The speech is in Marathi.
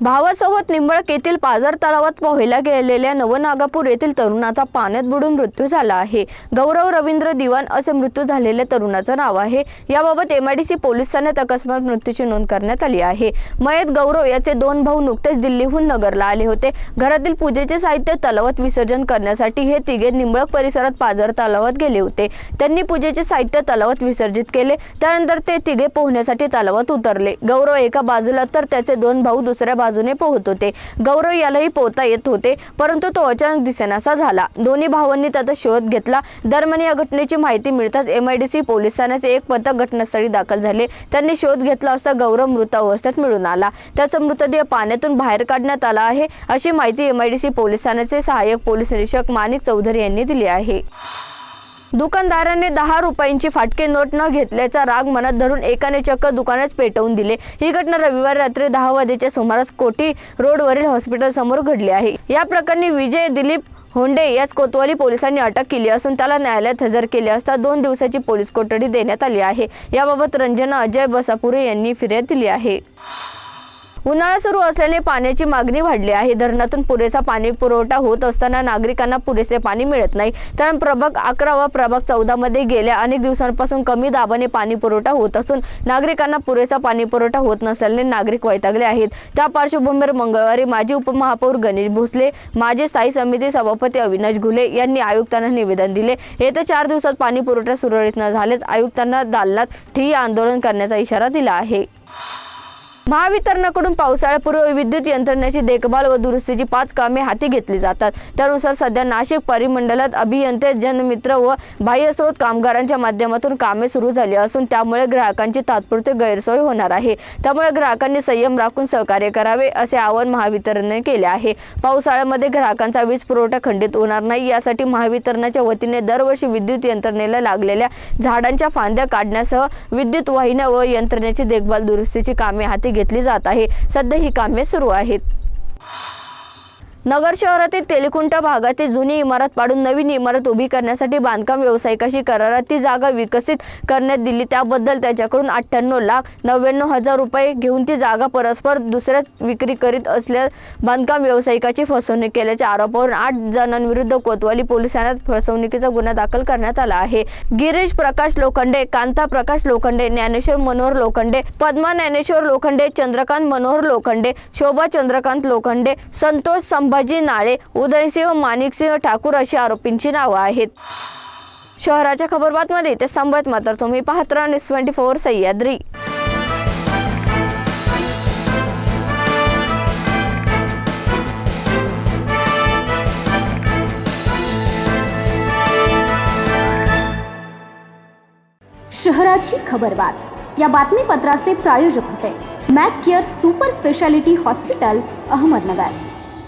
भावासोबत निंबळक येथील पाझर तलावात पोहायला गेलेल्या नवनागापूर येथील तरुणाचा पाण्यात बुडून मृत्यू झाला आहे. गौरव रवींद्र दिवाण असे मृत्यू झालेल्या तरुणाचं नाव आहे. याबाबत एमआयडीसी पोलीस ठाण्यात अकस्मात मृत्यूची नोंद करण्यात आली आहे. मयत गौरव याचे दोन भाऊ नुकतेच दिल्लीहून नगरला आले होते. घरातील पूजेचे साहित्य तलावात विसर्जन करण्यासाठी हे तिघे निंबळक परिसरात पाझर तलावात गेले होते. त्यांनी पूजेचे साहित्य तलावात विसर्जित केले. त्यानंतर ते तिघे पोहण्यासाठी तलावात उतरले. गौरव एका बाजूला तर त्याचे दोन भाऊ दुसऱ्या बाजूने पोहत होते. गौरव यालाही पोहता येत होते परंतु तो अचानक दिसेनासा झाला. दोन्ही भावांनी त्याचा शोध घेतला. दरम्यान या घटनेची माहिती मिळताच एम एमआयडीसी पोलीस ठाण्याचे एक पथक घटनास्थळी दाखल झाले. त्यांनी शोध घेतला असता गौरव मृत अवस्थेत मिळून आला. त्याचा मृतदेह पाण्यातून बाहेर काढण्यात आला आहे अशी माहिती एम एमआयडीसी पोलीस ठाण्याचे सहाय्यक पोलीस निरीक्षक माणिक चौधरी यांनी दिली आहे. दुकानदाराने दहा रुपयांची फाटके नोट न घेतल्याचा राग मनात धरून एकाने चक्क दुकानच पेटवून दिले. ही घटना रविवारी रात्री दहा वाजेच्या सुमारास कोटी रोडवरील हॉस्पिटल समोर घडली आहे. या प्रकरणी विजय दिलीप होंडे याच कोतवाली पोलिसांनी अटक केली असून त्याला न्यायालयात हजर केले असता दोन दिवसाची पोलीस कोठडी देण्यात आली आहे. याबाबत रंजना अजय बसापुरे यांनी फिर्याद दिली आहे. उन्हाळा सुरू असल्याने पाण्याची मागणी वाढली आहे. धरणातून पुरेसा पाणी पुरवठा होत असताना नागरिकांना पुरेसे पाणी मिळत नाही. कारण प्रभाग अकरा व प्रभाग चौदा मध्ये गेल्या अनेक दिवसांपासून कमी दाबाने पाणी पुरवठा होत असून नागरिकांना पुरेसा पाणी पुरवठा होत नसल्याने नागरिक वैतागले आहेत. त्या पार्श्वभूमीवर मंगळवारी माजी उपमहापौर गणेश भोसले माजी स्थायी समिती सभापती अविनाश घुले यांनी आयुक्तांना निवेदन दिले. येत्या चार दिवसात पाणी पुरवठा सुरळीत न झाल्यास आयुक्तांना दालनात ठिय्या आंदोलन करण्याचा इशारा दिला आहे. महावितरणाकडून पावसाळ्यापूर्व विद्युत यंत्रणेची देखभाल व दुरुस्तीची पाच कामे हाती घेतली जातात. त्यानुसार सध्या नाशिक परिमंडलात अभियंते जनमित्र व बाह्यस्रोत कामगारांच्या माध्यमातून कामे सुरू झाली असून त्यामुळे ग्राहकांची तात्पुरती गैरसोय होणार आहे. त्यामुळे ग्राहकांनी संयम राखून सहकार्य करावे असे आवाहन महावितरणने केले आहे. पावसाळ्यामध्ये ग्राहकांचा वीज पुरवठा खंडित होणार नाही यासाठी महावितरणाच्या वतीने दरवर्षी विद्युत यंत्रणेला लागलेल्या झाडांच्या फांद्या काढण्यासह विद्युत वाहिन्या व यंत्रणेची देखभाल दुरुस्तीची कामे हाती घेतली जात आहे. सध्या ही कामे सुरू आहेत. नगर शहरातील तेलकुंट भागातील जुनी इमारत पाडून नवीन इमारत उभी करण्यासाठी बांधकाम व्यावसायिकाशी करारात ती जागा विकसित करण्यात दिली. त्याबद्दल त्याच्याकडून अठ्ठ्याण्णव लाख नव्याण्णव हजार रुपये घेऊन ती जागा परस्पर दुसऱ्याच विक्री करीत असल्या बांधकाम व्यावसायिकाची फसवणूक केल्याच्या आरोपावरून आठ जणांविरुद्ध कोतवाली पोलिसांना फसवणुकीचा गुन्हा दाखल करण्यात आला आहे. गिरीश प्रकाश लोखंडे कांता प्रकाश लोखंडे ज्ञानेश्वर मनोहर लोखंडे पद्मा ज्ञानेश्वर लोखंडे चंद्रकांत मनोहर लोखंडे शोभा चंद्रकांत लोखंडे संतोष संभाजी नाळे उदयसिंह माणिकसिंह ठाकूर अशी आरोपींची नावं आहेत. शहराच्या खबरबातमध्ये ते संबत मात्र तुम्ही पाहत राहा न्यूज ट्वेंटी फोर सह्याद्री. शहराची खबरबात. या बातमीपत्राचे प्रायोजक होते. Mac Care super speciality hospital Ahmednagar.